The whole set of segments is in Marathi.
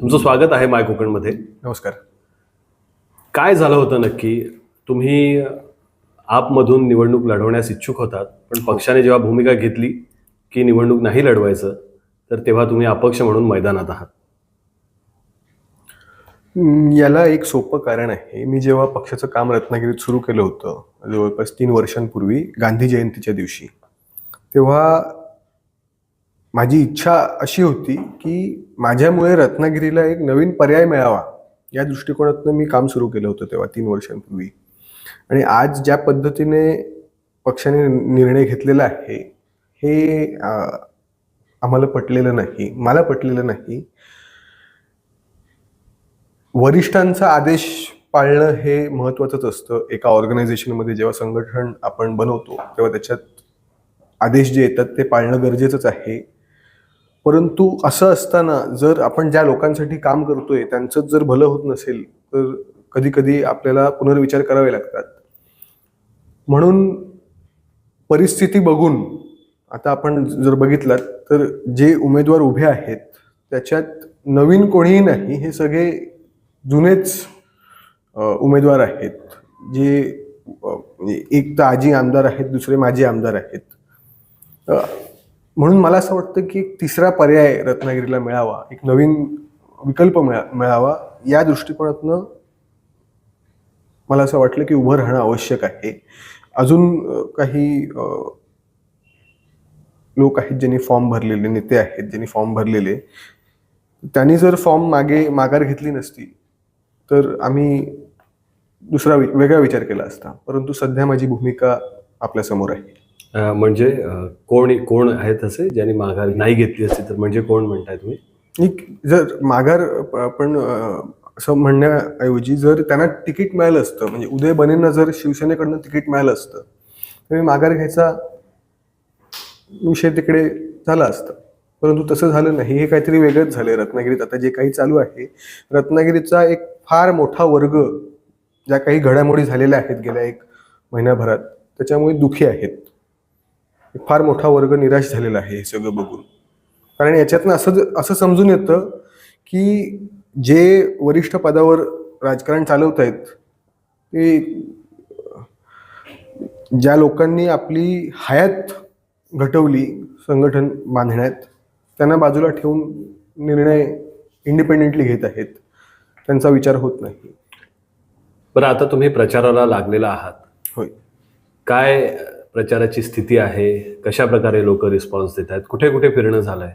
तुमचं स्वागत आहे माय कोकणमध्ये. नमस्कार. काय झालं होतं नक्की? तुम्ही आपमधून निवडणूक लढवण्यास इच्छुक होतात पण पक्षाने जेव्हा भूमिका घेतली की निवडणूक नाही लढवायचं तर तेव्हा तुम्ही अपक्ष म्हणून मैदानात आहात. याला एक सोपं कारण आहे. मी जेव्हा पक्षाचं काम रत्नागिरीत सुरू केलं होतं जवळपास तीन वर्षांपूर्वी गांधी जयंतीच्या दिवशी तेव्हा माझी इच्छा अशी होती की माझ्यामुळे रत्नागिरीला एक नवीन पर्याय मिळावा. या दृष्टिकोनातून मी काम सुरू केलं होतं तेव्हा तीन वर्षांपूर्वी. आणि आज ज्या पद्धतीने पक्षाने निर्णय घेतलेला आहे हे आम्हाला पटलेलं नाही. मला पटलेलं नाही. वरिष्ठांचा आदेश पाळणं हे महत्त्वाचंच असतं. एका ऑर्गनायझेशनमध्ये जेव्हा संघटन आपण बनवतो तेव्हा त्याच्यात आदेश जे येतात ते पाळणं गरजेचंच आहे. परंतु असं असताना जर आपण ज्या लोकांसाठी काम करतोय त्यांचंच जर भलं होत नसेल तर कधी कधी आपल्याला पुनर्विचार करावे लागतात. म्हणून परिस्थिती बघून आता आपण जर बघितलात तर जे उमेदवार उभे आहेत त्याच्यात नवीन कोणीही नाही हे सगळे जुनेच उमेदवार आहेत. जे म्हणजे एक तर आजी आमदार आहेत दुसरे माजी आमदार आहेत. म्हणून मला असं वाटतं की एक तिसरा पर्याय रत्नागिरीला मिळावा एक नवीन विकल्प मिळा मिळावा या दृष्टिकोनातनं मला असं वाटलं की उभं राहणं आवश्यक आहे. अजून काही लोक आहेत ज्यांनी फॉर्म भरलेले नेते आहेत ज्यांनी फॉर्म भरलेले. त्यांनी जर फॉर्म मागे माघार घेतली नसती तर आम्ही दुसरा वि- वेगळा विचार केला असता. परंतु सध्या माझी भूमिका आपल्यासमोर आहे. म्हणजे कोण कोण आहेत असे ज्यांनी माघार नाही घेतली असती? तर म्हणजे कोण म्हणताय तुम्ही? एक जर माघार पण असं म्हणण्याऐवजी जर त्यांना तिकीट मिळालं असतं म्हणजे उदय बनेंना जर शिवसेनेकडनं तिकीट मिळालं असतं तर मी माघार घ्यायचा विषय तिकडे झाला असता. परंतु तसं झालं नाही. हे काहीतरी वेगळंच झालं रत्नागिरीत. आता जे काही चालू आहे रत्नागिरीचा एक फार मोठा वर्ग ज्या काही घडामोडी झालेल्या आहेत गेल्या एक महिन्याभरात त्याच्यामुळे दुखी आहेत. फार मोठा वर्ग निराश झालेला आहे हे सगळं बघून. कारण याच्यातनं असं असं समजून येतं की जे वरिष्ठ पदावर राजकारण चालवत आहेत ते ज्या लोकांनी आपली हयात घटवली संघटन बांधण्यात त्यांना बाजूला ठेवून निर्णय इंडिपेंडेंटली घेत आहेत त्यांचा विचार होत नाही. बरं आता तुम्ही प्रचाराला लागलेला आहात. होय. काय प्रचाराची स्थिती आहे कशा प्रकारे लोक रिस्पॉन्स देत आहेत कुठे कुठे फिरणं झालंय?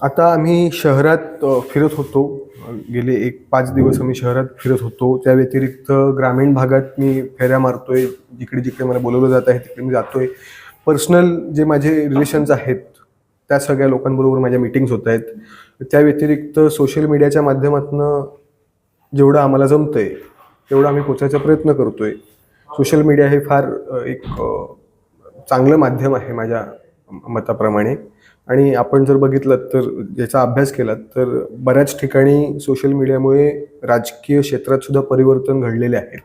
आता आम्ही शहरात फिरत होतो. गेले एक पाच दिवस आम्ही शहरात फिरत होतो. त्या व्यतिरिक्त ग्रामीण भागात मी फेऱ्या मारतोय. जिकडे जिकडे मला बोलवलं जात आहे तिकडे मी जातोय. पर्सनल जे माझे रिलेशन्स आहेत त्या सगळ्या लोकांबरोबर माझ्या मिटिंग्स होत आहेत. त्या व्यतिरिक्त सोशल मीडियाच्या माध्यमातून जेवढं आम्हाला जमतंय तेवढं आम्ही पोचायचा प्रयत्न करतोय. सोशल मीडिया हे फार एक चांगलं माध्यम आहे माझ्या मताप्रमाणे. आणि आपण जर बघितलं तर याचा अभ्यास केला तर बऱ्याच ठिकाणी सोशल मीडियामुळे राजकीय क्षेत्रात सुद्धा परिवर्तन घडलेले आहेत.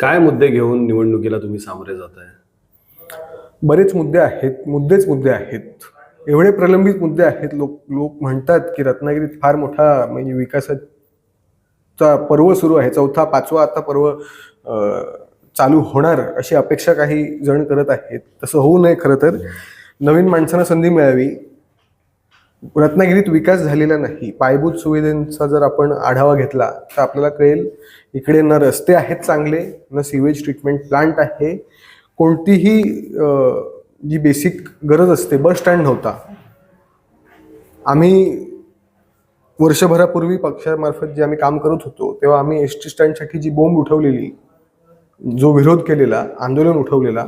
काय मुद्दे घेऊन निवडणुकीला तुम्ही सामोरे जात आहे बरेच मुद्दे आहेत मुद्देच मुद्दे आहेत. एवढे प्रलंबित मुद्दे आहेत लोक लोक म्हणतात की रत्नागिरीत फार मोठा म्हणजे विकासाचा पर्व सुरू आहे. चौथा पाचवा आता पर्व चालू होणार अशी अपेक्षा काही जण करत आहेत. तसं होऊ नये खरं तर. नवीन माणसांना संधी मिळावी. रत्नागिरीत विकास झालेला नाही. पायाभूत सुविधांचा जर आपण आढावा घेतला तर आपल्याला कळेल इकडे न रस्ते आहेत चांगले न सिवेज ट्रीटमेंट प्लांट आहे. कोणतीही जी बेसिक गरज असते बस स्टँड नव्हता. आम्ही वर्षभरापूर्वी पक्षामार्फत जे आम्ही काम करत होतो तेव्हा आम्ही एस टी स्टँडसाठी जी बोंब उठवलेली जो विरोध केलेला आंदोलन उठवलेला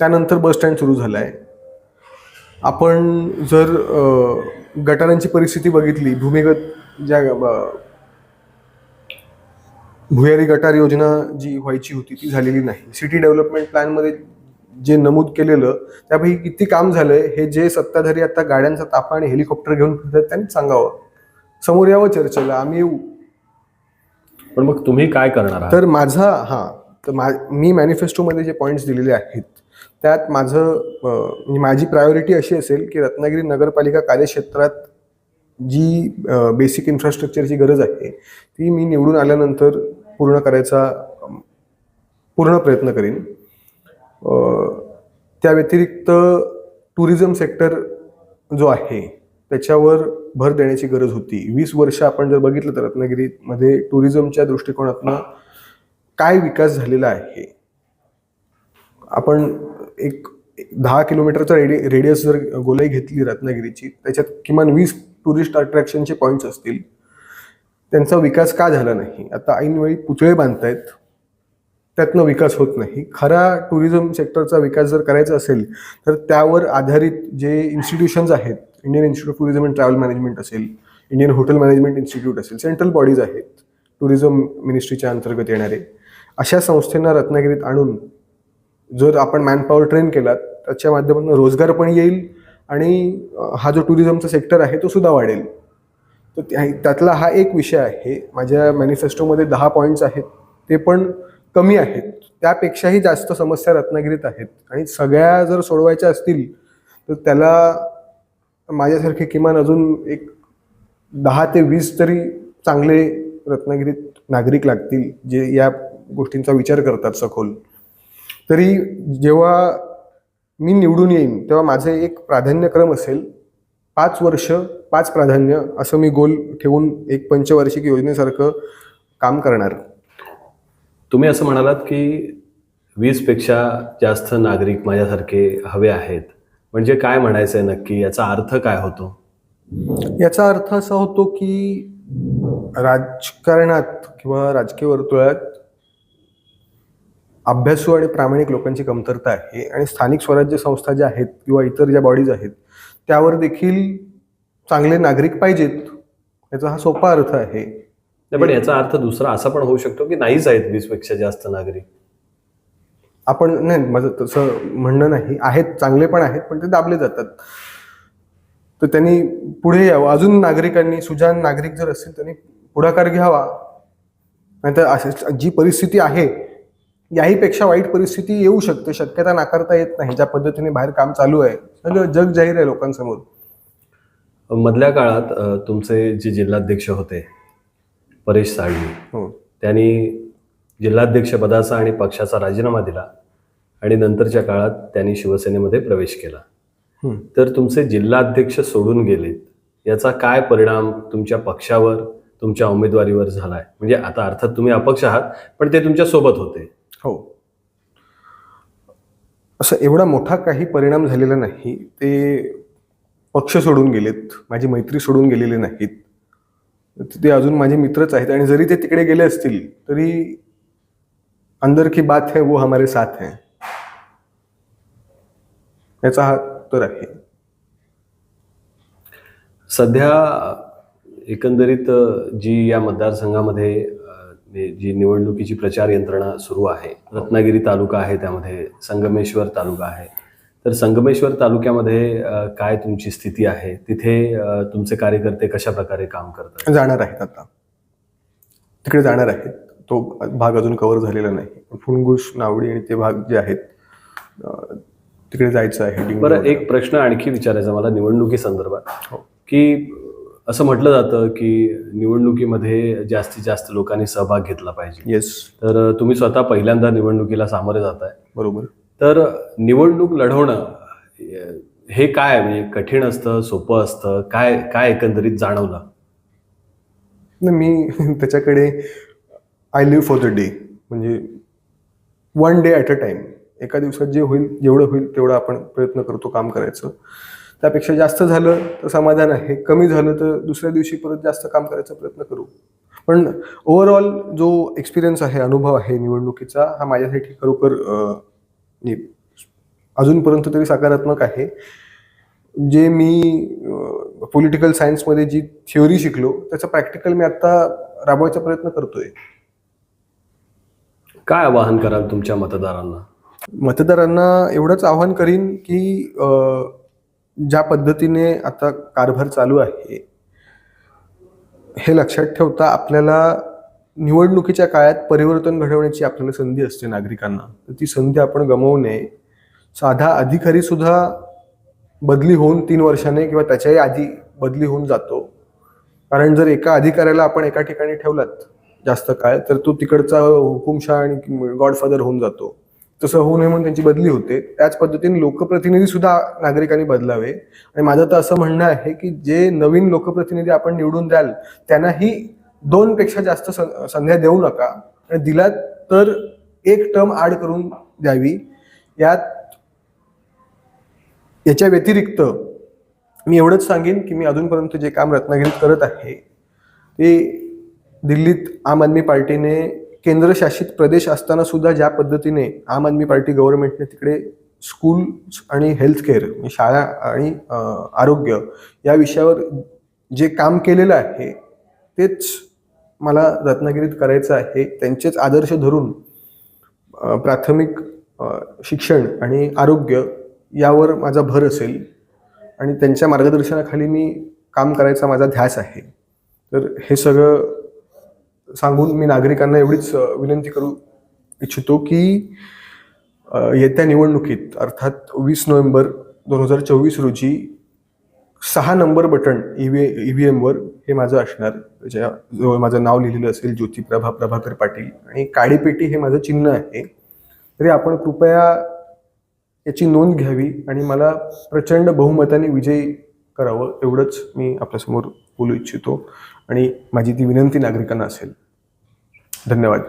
त्यानंतर बस स्टँड सुरू झाला आहे आपण जर गटारांची परिस्थिती बघितली भूमिगत ज्या भुयारी गटार योजना जी व्हायची होती ती झालेली नाही. सिटी डेव्हलपमेंट प्लॅनमध्ये जे नमूद केलेलं त्यापैकी किती काम झालंय हे जे सत्ताधारी आता गाड्यांचा ताफा आणि हेलिकॉप्टर घेऊन फिरतात त्यांनी सांगावं. समोर यावं चर्चेला आम्ही येऊ. पण मग तुम्ही काय करणार तर माझा हां तर मा मी मॅनिफेस्टोमध्ये जे पॉईंट्स दिलेले आहेत त्यात माझं म्हणजे माझी प्रायोरिटी अशी असेल की रत्नागिरी नगरपालिका कार्यक्षेत्रात जी बेसिक इन्फ्रास्ट्रक्चरची गरज आहे ती मी निवडून आल्यानंतर पूर्ण करायचा पूर्ण प्रयत्न करीन. त्या व्यतिरिक्त टुरिझम सेक्टर जो आहे त्याच्यावर भर देण्याची गरज होती. वीस वर्ष आपण जर बघितलं तर रत्नागिरीमध्ये टुरिझमच्या दृष्टिकोनातनं काय विकास झालेला आहे? आपण एक दहा किलोमीटरचा रेडि रेडियस जर गोलाई घेतली रत्नागिरीची त्याच्यात किमान वीस टुरिस्ट अट्रॅक्शनचे पॉईंट्स असतील. त्यांचा विकास का झाला नाही? आता ऐनवेळी पुतळे बांधतायत. त्यातनं विकास होत नाही. खरा टुरिझम सेक्टरचा विकास जर करायचा असेल तर त्यावर आधारित जे इन्स्टिट्यूशन्स आहेत Indian Institute of Tourism and Travel Management असेल इंडियन हॉटेल मॅनेजमेंट इन्स्टिट्यूट असेल सेंट्रल बॉडीज आहेत टुरिझम मिनिस्ट्रीच्या अंतर्गत येणारे. अशा संस्थांना रत्नागिरीत आणून जर आपण मॅनपॉवर ट्रेन केला त्याच्या माध्यमातून रोजगार पण येईल आणि हा जो टुरिझमचा सेक्टर आहे तो सुद्धा वाढेल. तर त्या- त्यातला हा एक विषय आहे. माझ्या मॅनिफेस्टोमध्ये दहा पॉईंट्स आहेत. ते पण कमी आहेत. त्यापेक्षाही जास्त समस्या रत्नागिरीत आहेत. आणि सगळ्या जर सोडवायच्या असतील तर त्याला माझ्यासारखे किमान अजून एक दहा ते वीस तरी चांगले रत्नागिरीत नागरिक लागतील जे या गोष्टींचा विचार करतात सखोल. तरी जेव्हा मी निवडून येईन तेव्हा माझे एक प्राधान्यक्रम असेल पाच वर्ष पाच प्राधान्य असं मी गोल ठेवून एक पंचवार्षिक योजनेसारखं काम करणार. तुम्ही असं म्हणालात की वीसपेक्षा जास्त नागरिक माझ्यासारखे हवे आहेत. म्हणजे काय म्हणायचं आहे नक्की? याचा अर्थ काय होतो? याचा अर्थ असा होतो की राजकारणात किंवा राजकीय वर्तुळात अभ्यासू आणि प्रामाणिक लोकांची कमतरता आहे आणि स्थानिक स्वराज्य संस्था ज्या आहेत किंवा इतर ज्या बॉडीज आहेत त्यावर देखील चांगले नागरिक पाहिजेत याचा हा सोपा अर्थ आहे. पण याचा अर्थ दुसरा असा पण होऊ शकतो की नाहीच आहेत वीसपेक्षा जास्त नागरिक. आपण नाही माझं तसं म्हणणं नाही. आहेत चांगले पण आहेत पण ते दाबले जातात. तर त्यांनी पुढे यावं. अजून नागरिकांनी सुजान नागरिक जर असतील त्यांनी पुढाकार घ्यावा. नाहीतर अशी जी परिस्थिती आहे याहीपेक्षा वाईट परिस्थिती येऊ शकते. शक्यता नाकारता येत नाही. ज्या पद्धतीने बाहेर काम चालू आहे. सगळं जग जाहीर आहे लोकांसमोर. मधल्या काळात तुमचे जे जिल्हाध्यक्ष होते परेश साळवी हो. त्यांनी जिल्हाध्यक्ष पदाचा आणि पक्षाचा राजीनामा दिला आणि नंतरच्या काळात त्यांनी शिवसेनेमध्ये प्रवेश केला. तर तुमचे जिल्हाध्यक्ष सोडून गेलेत याचा काय परिणाम तुमच्या पक्षावर तुमच्या उमेदवारीवर झालाय? म्हणजे आता अर्थात तुम्ही अपक्ष आहात पण ते तुमच्यासोबत होते. हो. असं एवढा मोठा काही परिणाम झालेला नाही. ते पक्ष सोडून गेलेत माझी मैत्री सोडून गेलेले नाहीत. ते अजून माझे मित्रच आहेत आणि जरी ते तिकडे गेले असतील तरी अंदर की बात है वो हमारे साथ है. याचा हा तर आहे. सध्या एकंदरीत जी या मतदारसंघामध्ये जी निवडणुकीची प्रचार यंत्रणा सुरू आहे रत्नागिरी तालुका आहे त्यामध्ये संगमेश्वर तालुका आहे. तर संगमेश्वर तालुक्यामध्ये काय तुमची स्थिती आहे? तिथे तुमचे कार्यकर्ते कशा प्रकारे काम करतात? जाणार आहेत आता. तिकडे जाणार आहेत. तो भाग अजून कव्हर झालेला नाही. फुणगुश नावडी आणि ते भाग जे आहेत तिकडे जायचं आहे. बरं एक प्रश्न आणखी विचारायचा मला निवडणुकी संदर्भात. हो. की असं म्हटलं जातं की निवडणुकीमध्ये जास्तीत जास्त लोकांनी सहभाग घेतला पाहिजे. येस तर तुम्ही स्वतः पहिल्यांदा निवडणुकीला सामोरे जात आहे बरोबर. तर निवडणूक लढवणं हे काय म्हणजे कठीण असतं सोपं असतं? काय काय एकंदरीत जाणवलं? नाही, मी त्याच्याकडे I live for the day म्हणजे one day at a time एका दिवसात जे होईल जेवढं होईल तेवढं आपण प्रयत्न करतो काम करायचं. त्यापेक्षा जास्त झालं तर समाधान आहे. कमी झालं तर दुसऱ्या दिवशी परत जास्त काम करायचा प्रयत्न करू. पण ओव्हरऑल जो एक्सपिरियन्स आहे अनुभव आहे निवडणुकीचा हा माझ्यासाठी खरोखर अजूनपर्यंत तरी सकारात्मक आहे. जे मी पॉलिटिकल सायन्समध्ये जी थिओरी शिकलो त्याचं प्रॅक्टिकल मी आता राबवायचा प्रयत्न करतोय. काय आवाहन कराल तुमच्या मतदारांना? मतदारांना एवढंच आव्हान करीन की ज्या पद्धतीने आता कारभार चालू आहे हे लक्षात ठेवता आपल्याला निवडणुकीच्या काळात परिवर्तन घडवण्याची आपल्याला संधी असते नागरिकांना. तर ती संधी आपण गमावू नये साधा अधिकारी सुद्धा बदली होऊन तीन वर्षाने किंवा त्याच्याही आधी बदली होऊन जातो. कारण जर एका अधिकाऱ्याला आपण एका ठिकाणी ठेवलात जास्त काळ तर तो तिकडचा हुकुमशाह आणि गॉडफादर होऊन जातो. तसं होऊ नये म्हणून त्यांची बदली होते. त्याच पद्धतीने लोकप्रतिनिधी सुद्धा नागरिकांनी बदलावे. आणि माझं तर असं म्हणणं आहे की जे नवीन लोकप्रतिनिधी आपण निवडून द्याल त्यांनाही दोन पेक्षा जास्त सं- संध्या देऊ नका. आणि दिलात तर एक टर्म आड करून द्यावी. यात याच्या व्यतिरिक्त मी एवढंच सांगेन की मी अजूनपर्यंत जे काम रत्नागिरीत करत आहे ते दिल्लीत आम आदमी पार्टीने केंद्रशासित प्रदेश असताना सुद्धा ज्या पद्धतीने आम आदमी पार्टी गव्हर्नमेंटने तिकडे स्कूल आणि हेल्थकेअर केअर म्हणजे शाळा आणि आरोग्य या विषयावर जे काम केलेलं आहे तेच मला रत्नागिरीत करायचं आहे त्यांचेच आदर्श धरून प्राथमिक शिक्षण आणि आरोग्य यावर माझा भर असेल आणि त्यांच्या मार्गदर्शनाखाली मी काम करायचा माझा ध्यास आहे. तर हे सगळं सांगून मी नागरिकांना एवढीच विनंती करू इच्छितो की येत्या निवडणुकीत अर्थात वीस नोव्हेंबर दोन हजार चोवीस रोजी सहा नंबर बटन ई ईव्ही एमवर हे माझं असणार. ज्या जवळ माझं नाव लिहिलेलं असेल ज्योतिप्रभा प्रभाकर पाटील आणि काळी पेटी हे माझं चिन्ह आहे. तरी आपण कृपया याची नोंद घ्यावी आणि मला प्रचंड बहुमताने विजयी करावं एवढंच मी आपल्यासमोर बोलू इच्छितो. आणि माझी ती विनंती नागरिकांना असेल. धन्यवाद.